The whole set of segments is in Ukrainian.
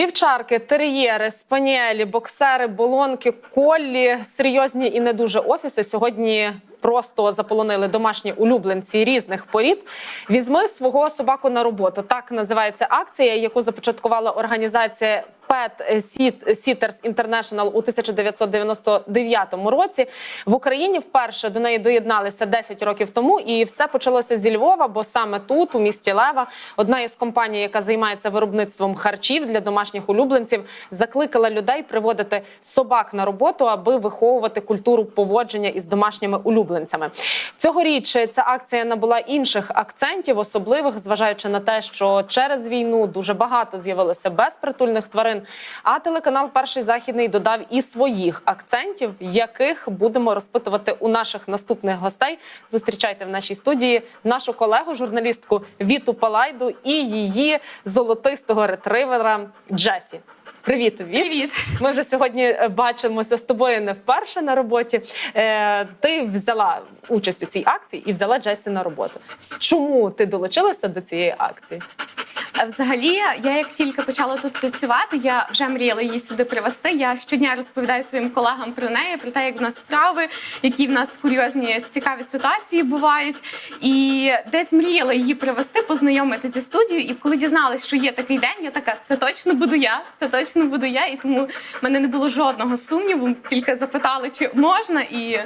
Вівчарки, тер'єри, спаніелі, боксери, болонки, коллі, серйозні і не дуже офіси сьогодні. Просто заполонили домашні улюбленці різних порід. Візьми свого собаку на роботу. Так називається акція, яку започаткувала організація Pet Sitters International у 1999 році. В Україні вперше до неї доєдналися 10 років тому, і все почалося зі Львова, бо саме тут, у місті Лева, одна із компаній, яка займається виробництвом харчів для домашніх улюбленців, закликала людей приводити собак на роботу, аби виховувати культуру поводження із домашніми улюбленцями. Цьогоріч ця акція набула інших акцентів, особливих, зважаючи на те, що через війну дуже багато з'явилося безпритульних тварин. А телеканал Перший західний додав і своїх акцентів, яких будемо розпитувати у наших наступних гостей. Зустрічайте в нашій студії нашу колегу, журналістку Віту Палайду і її золотистого ретривера Джесі. Привіт, Віт. Привіт. Ми вже сьогодні е, бачимося з тобою не вперше на роботі. Е, ти взяла участь у цій акції і взяла Джесі на роботу. Чому ти долучилася до цієї акції? Взагалі, я як тільки почала тут працювати, я вже мріяла її сюди привезти. Я щодня розповідаю своїм колегам про неї, про те, як в нас справи, які в нас курйозні цікаві ситуації бувають. І десь мріяла її привезти, познайомити зі студією. І коли дізналась, що є такий день, я така, це точно буду я, це точно буду я. І тому в мене не було жодного сумніву. Тільки запитали, чи можна, і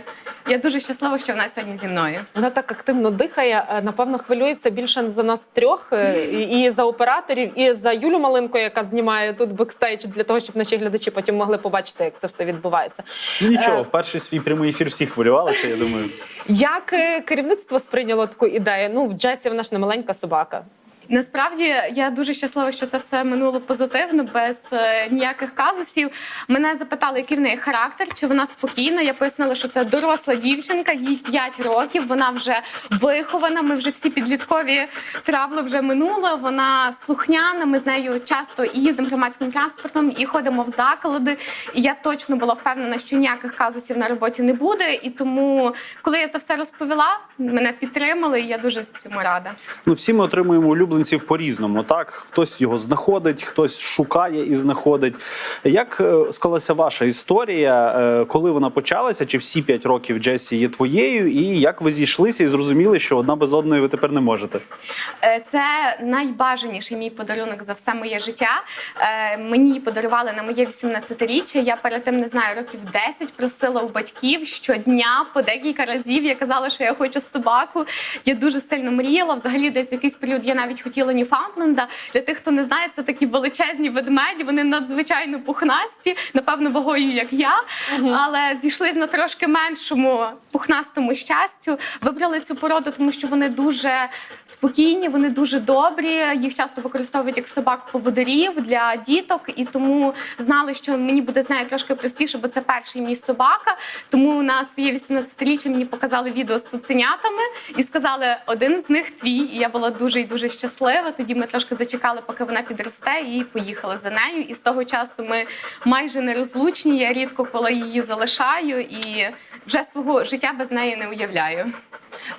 я дуже щаслива, що вона сьогодні зі мною. Вона так активно дихає. е, Напевно, хвилюється більше за нас трьох е, і за операторів, і за Юлю Малинко, яка знімає тут бекстейдж для того, щоб наші глядачі потім могли побачити, як це все відбувається. Ну нічого, Е. в перший свій прямий ефір всі хвилювалися, я думаю. Як е, керівництво сприйняло таку ідею? Ну, в Джесі вона ж не маленька собака. Насправді я дуже щаслива, що це все минуло позитивно, без е, ніяких казусів. Мене запитали, який в неї характер, чи вона спокійна. Я пояснила, що це доросла дівчинка, їй 5 років. Вона вже вихована. Ми вже всі підліткові трабли вже минуло. Вона слухняна. Ми з нею часто і їздимо громадським транспортом, і ходимо в заклади. І я точно була впевнена, що ніяких казусів на роботі не буде. І тому, коли я це все розповіла, мене підтримали, і я дуже цьому рада. Ну всі ми отримуємо улюбленців по-різному. Так, хтось його знаходить, хтось шукає і знаходить. Як е, склалася ваша історія, е, коли вона почалася? Чи всі п'ять років Джесі є твоєю? І як ви зійшлися і зрозуміли, що одна без одної ви тепер не можете? Е, Це найбажаніший мій подарунок за все моє життя. Мені подарували на моє 18-річчя. Я перед тим не знаю років 10 просила у батьків щодня по декілька разів. Я казала, що я хочу собаку. Я дуже сильно мріяла. Взагалі, десь якийсь період я навіть хотіла Ньюфаундленда. Для тих, хто не знає, це такі величезні ведмеді. Вони надзвичайно пухнасті, напевно, вагою як я, але зійшлись на трошки меншому пухнастому щастю. Вибрали цю породу, тому що вони дуже спокійні, вони дуже добрі. Їх часто використовують як собак поводирів для діток, і тому знали, що мені буде з нею трошки простіше, бо це перший мій собака. Тому на своє 18-річчя мені показали відео з цуценятами і сказали, один з них твій. І я була дуже і дуже щаслива. Тоді ми трошки зачекали, поки вона підросте, і поїхали за нею. І з того часу ми майже нерозлучні. Я рідко коли її залишаю і вже свого життя без неї не уявляю.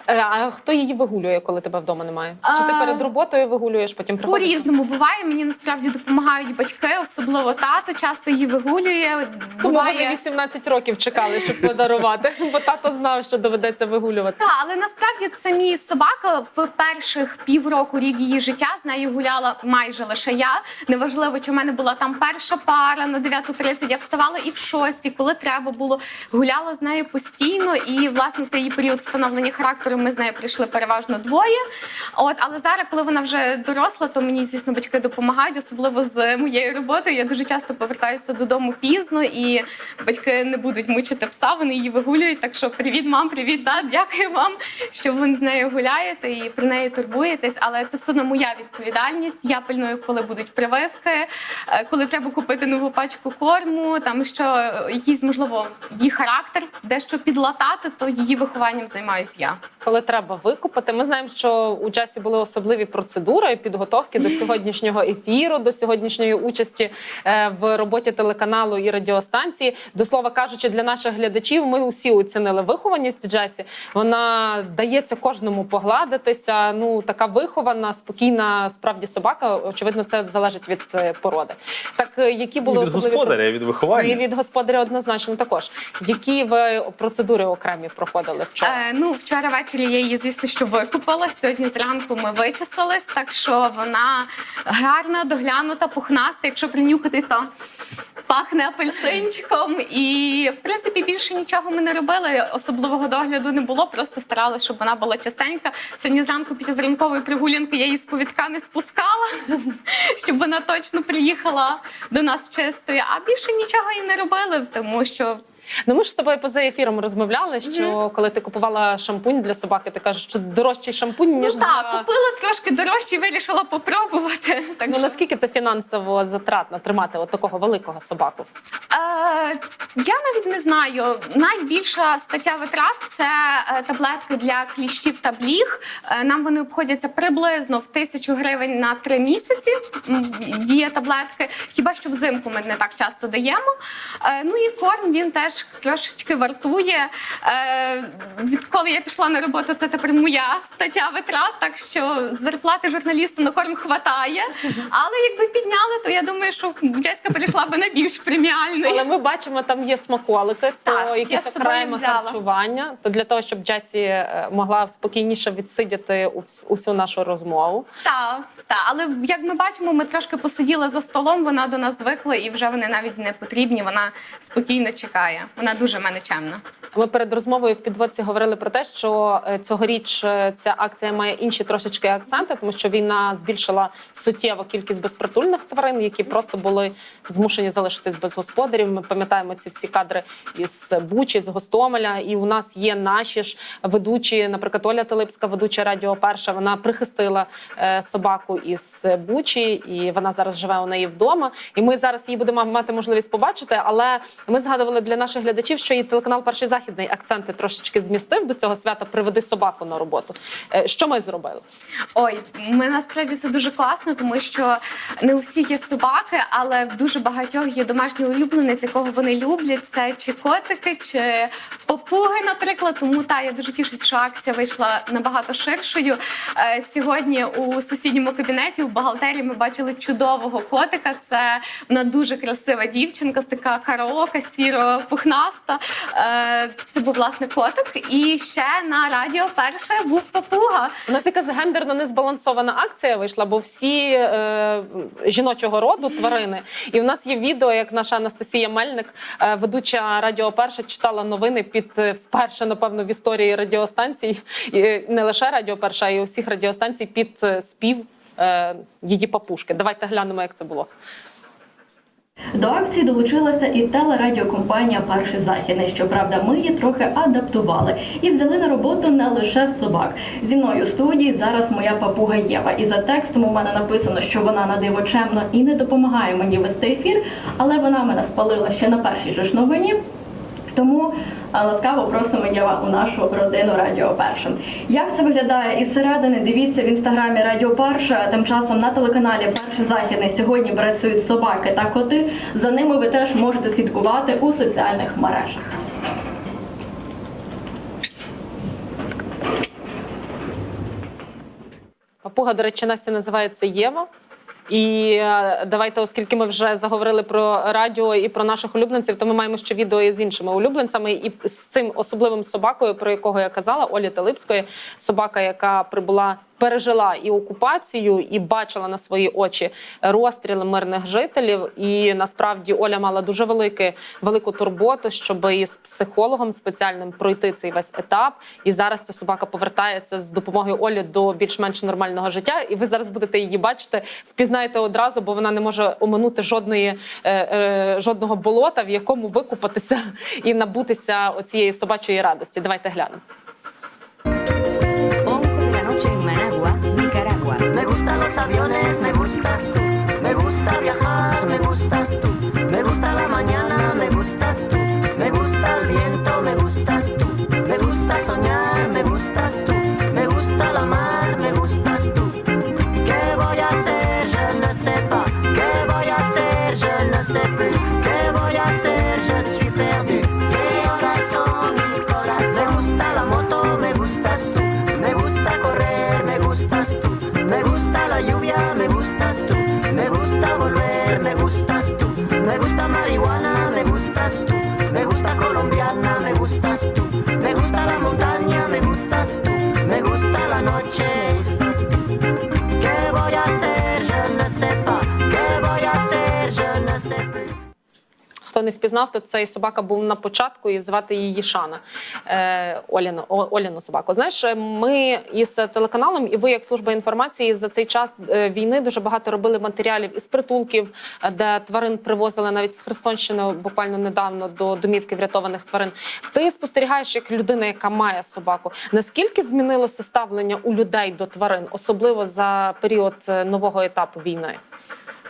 Е, А хто її вигулює, коли тебе вдома немає? Чи ти перед роботою вигулюєш, потім приходиш? По-різному буває. Мені насправді допомагають батьки, особливо тато. Часто її вигулює. Тому вони Буває. 18 років чекали, щоб подарувати, бо тато знав, що доведеться вигулювати. Так, але насправді це мій собака в перших півроку рік її життя. З нею гуляла майже лише я. Неважливо, чи в мене була там перша пара на 9.30, Я вставала і в 6, коли треба було. Гуляла з нею постійно. І власне цей її період становлення характеру ми з нею прийшли переважно двоє. От, але зараз, коли вона вже доросла, то мені звісно батьки допомагають, особливо з моєю роботою. Я дуже часто повертаюся додому пізно, і батьки не будуть мучити пса, вони її вигулюють. Так що привіт, мам, привіт, тат, дякую вам, що ви з нею гуляєте і про неї турбуєтесь. Але це все одно моя відповідальність. Я пильную, коли будуть прививки, е, коли треба купити нову пачку корму, там що якийсь можливо її характер, дещо підлатати, то її вихованням займаюсь я. Коли треба викупити. Ми знаємо, що у Джесі були особливі процедури підготовки до сьогоднішнього ефіру, до сьогоднішньої участі е, в роботі телеканалу і радіостанції. До слова кажучи, для наших глядачів ми усі оцінили вихованість Джесі. Вона дається кожному погладитися. Ну така вихована, спокійна, справді собака. Очевидно, це залежить від е, породи. Так, е, які були від особливі господаря, від Ну, виховання. і від господаря однозначно також. Які ви процедури окремі проходили вчора? Е, ну, вчора ввечері я її, звісно, що викупала. Сьогодні зранку ми вичесались, так що вона гарна, доглянута, пухнаста. Якщо принюхатись, то пахне апельсинчиком. І в принципі більше нічого ми не робили. Особливого догляду не було. Просто старалися, щоб вона була чистенька. Сьогодні зранку під час ранкової прогулянки я її з повідка не спускала, щоб вона точно приїхала до нас чистою. А більше нічого і не робили, тому що Ну ми ж з тобою поза ефіром розмовляли, що коли ти купувала шампунь для собаки, ти кажеш, що дорожчий шампунь, ніж ну так, для... купила трошки дорожче вирішила попробувати. Так Ну що, наскільки це фінансово затратно тримати от такого великого собаку? е, я навіть не знаю. Найбільша стаття витрат це е, таблетки для кліщів та бліг. Е, нам вони обходяться приблизно в тисячу гривень на три місяці. м, Діє таблетки. Хіба що взимку ми не так часто даємо. Е, ну і корм він теж трошечки вартує. Е, відколи я пішла на роботу, це тепер моя стаття витрат. Так що зарплати журналіста на корм хватає. Але якби підняли, то я думаю, що Джеська перейшла би на більш преміальний. Але ми бачимо, там є смаколики, Так, то якісь окреме харчування. То для того, щоб Джесі е, могла спокійніше відсидіти усю нашу розмову. Так, так, але як ми бачимо, ми трошки посиділи за столом, вона до нас звикла і вже вони навіть не потрібні. Вона спокійно чекає. Вона дуже в мене чемна. Ми перед розмовою в підводці говорили про те, що е, цьогоріч е, ця акція має інші трошечки акценти, тому що війна збільшила суттєво кількість безпритульних тварин, які просто були змушені залишитись без господарів. Ми пам'ятаємо ці всі кадри із Бучі, з Гостомеля. І у нас є наші ж ведучі, наприклад, Оля Телипська, ведуча Радіо Перша. Вона прихистила е, собаку із Бучі, і вона зараз живе у неї вдома. І ми зараз її будемо мати можливість побачити. Але ми згадували для наших глядачів, що і телеканал Перший західний акценти трошечки змістив до цього свята Приведи собаку на роботу. Е, Що ми зробили? Ой, ми насправді це дуже класно, тому що не у всіх є собаки, але в дуже багатьох є домашній улюбленець, якого вони люблять. Це чи котики, чи попуги, наприклад. Тому та я дуже тішусь, що акція вийшла набагато ширшою. Е, Сьогодні у сусідньому кабінеті у бухгалтерії ми бачили чудового котика. Це вона дуже красива дівчинка, з така караока, сіро пухнаста. Е, Це був власне котик. І ще на радіо перше був папуга. У нас якась гендерно незбалансована акція вийшла, бо всі е, жіночого роду тварини. І в нас є відео, як наша Анастасія Мельник, е, ведуча Радіо Перша, читала новини під е, вперше, напевно, в історії радіостанцій, не лише Радіо Перша, а й усіх радіостанцій під спів її папушки. Давайте глянемо, як це було. До акції долучилася і телерадіокомпанія Перший західний. Щоправда, ми її трохи адаптували і взяли на роботу не лише собак. Зі мною у студії зараз моя папуга Єва. І за текстом у мене написано, що вона на диво чемно і не допомагає мені вести ефір, але вона мене спалила ще на першій же ж новині. Тому ласкаво просимо Єва у нашу родину Радіо Перша. Як це виглядає із середини? Дивіться в інстаграмі Радіо Перша. Тим часом на телеканалі Перший Західний сьогодні працюють собаки та коти. За ними ви теж можете слідкувати у соціальних мережах. Папуга, до речі, Настя називається Єва. І е, давайте, оскільки ми вже заговорили про радіо і про наших улюбленців, то ми маємо ще відео з іншими улюбленцями. І з цим особливим собакою, про якого я казала, Олі Талипської, собака, яка прибула. Пережила і окупацію, і бачила на свої очі розстріли мирних жителів. І насправді Оля мала дуже велике, велику турботу, щоб із психологом спеціальним пройти цей весь етап. І зараз ця собака повертається з допомогою Олі до більш-менш нормального життя. І ви зараз будете її бачити, впізнаєте одразу, бо вона не може оминути жодної е, е, жодного болота, в якому викупатися і набутися оцієї собачої радості. Давайте глянемо. Los aviones, me gustas tú. Me gusta viajar, me gustas tú. Me gusta la mañana, me gustas tú. Me gusta el viento, me gustas tú. Me gusta soñar, me gustas sais не впізнав, то цей собака був на початку і звати її Шана е, Оляну, Оляну собаку. Знаєш, ми із телеканалом, і ви, як служба інформації, за цей час е, війни дуже багато робили матеріалів із притулків, е, де тварин привозили навіть з Херсонщини буквально недавно до домівки врятованих тварин. Ти спостерігаєш як людина, яка має собаку. Наскільки змінилося ставлення у людей до тварин, особливо за період е, нового етапу війни?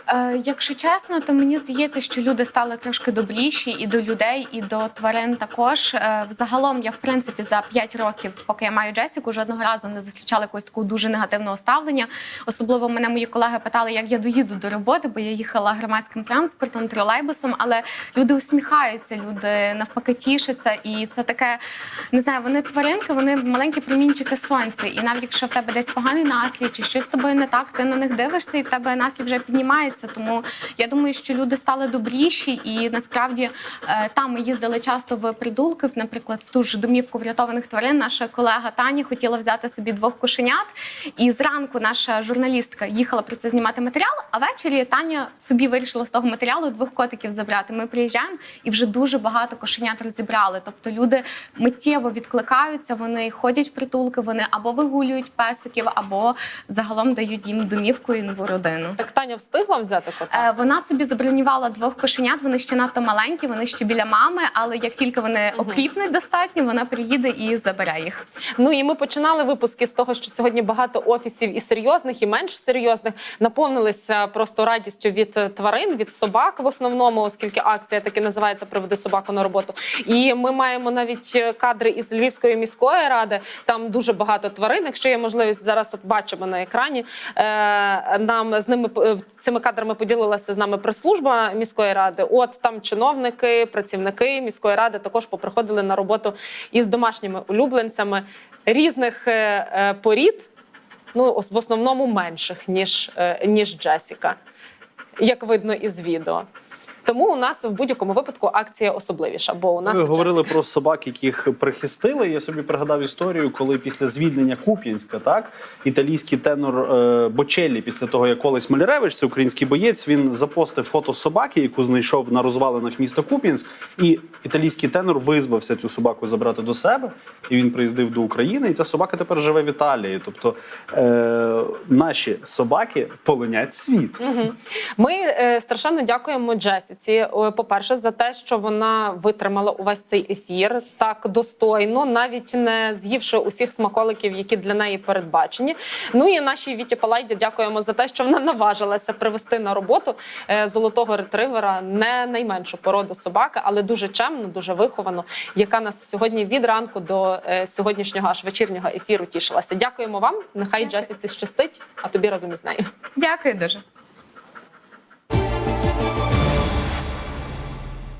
Е, якщо чесно, то мені здається, що люди стали трошки добріші і до людей, і до тварин також. Е, Взагалом, я в принципі за 5 років, поки я маю Джесіку, жодного разу не зустрічала якогось такого дуже негативного ставлення. Особливо мене мої колеги питали, як я доїду до роботи, бо я їхала громадським транспортом, тролейбусом. Але люди усміхаються, люди навпаки тішаться, і це таке не знаю. Вони тваринки, вони маленькі промінчики сонця. І навіть якщо в тебе десь поганий наслід, чи щось з тобою не так, ти на них дивишся, і в тебе наслід вже піднімається. Тому я думаю, що люди стали добріші, і насправді е, там ми їздили часто в придулки, наприклад, в ту ж домівку врятованих тварин. Наша колега Таня хотіла взяти собі двох кошенят. І зранку наша журналістка їхала про це знімати матеріал. А ввечері Таня собі вирішила з того матеріалу двох котиків забрати. Ми приїжджаємо і вже дуже багато кошенят розібрали. Тобто люди миттєво відкликаються, вони ходять в притулки, вони або вигулюють песиків, або загалом дають їм домівку і нову родину. Так Таня встигла взяти кота? Е, Вона собі забронювала двох кошенят. Вони ще надто маленькі, вони ще біля мами. Але як тільки вони окріпнуть достатньо, вона приїде і забере їх. Ну і ми починали випуски з того, що сьогодні багато офісів і серйозних, і менш серйозних наповнилися просто радістю від е, тварин, від собак в основному, оскільки акція таки називається Приведи собаку на роботу. І ми маємо навіть е, кадри із Львівської міської ради. Там дуже багато тварин. Якщо є можливість, зараз от бачимо на екрані. Нам з ними цими кадрами поділилася з нами прес-служба міської ради. От там чиновники, працівники міської ради також поприходили на роботу із домашніми улюбленцями різних е, е, порід. Ну, в основному менших, ніж, е, ніж Джесіка, як видно із відео. Тому у нас в будь-якому випадку акція особливіша. Бо у нас Ви говорили про собак, яких прихистили. Я собі пригадав історію, коли після звільнення Куп'янська, так італійський тенор е, Бочеллі, після того як Олесь Маляревич, це український боєць, він запостив фото собаки, яку знайшов на розвалинах міста Куп'янськ, і італійський тенор визвався цю собаку забрати до себе. І він приїздив до України. І ця собака тепер живе в Італії. Тобто е, наші собаки полонять світ. Ми е, страшенно дякуємо Джесіці. Е, По-перше, за те, що вона витримала увесь цей ефір так достойно, навіть не з'ївши усіх смаколиків, які для неї передбачені. Ну і нашій Віті Палайді дякуємо за те, що вона наважилася привести на роботу е, золотого ретривера, не найменшу породу собаки, але дуже чемну, дуже виховану, яка нас сьогодні від ранку до е, сьогоднішнього аж вечірнього ефіру тішилася. Дякуємо вам. Нехай Джесіці щастить, а тобі разом із нею. Дякую дуже.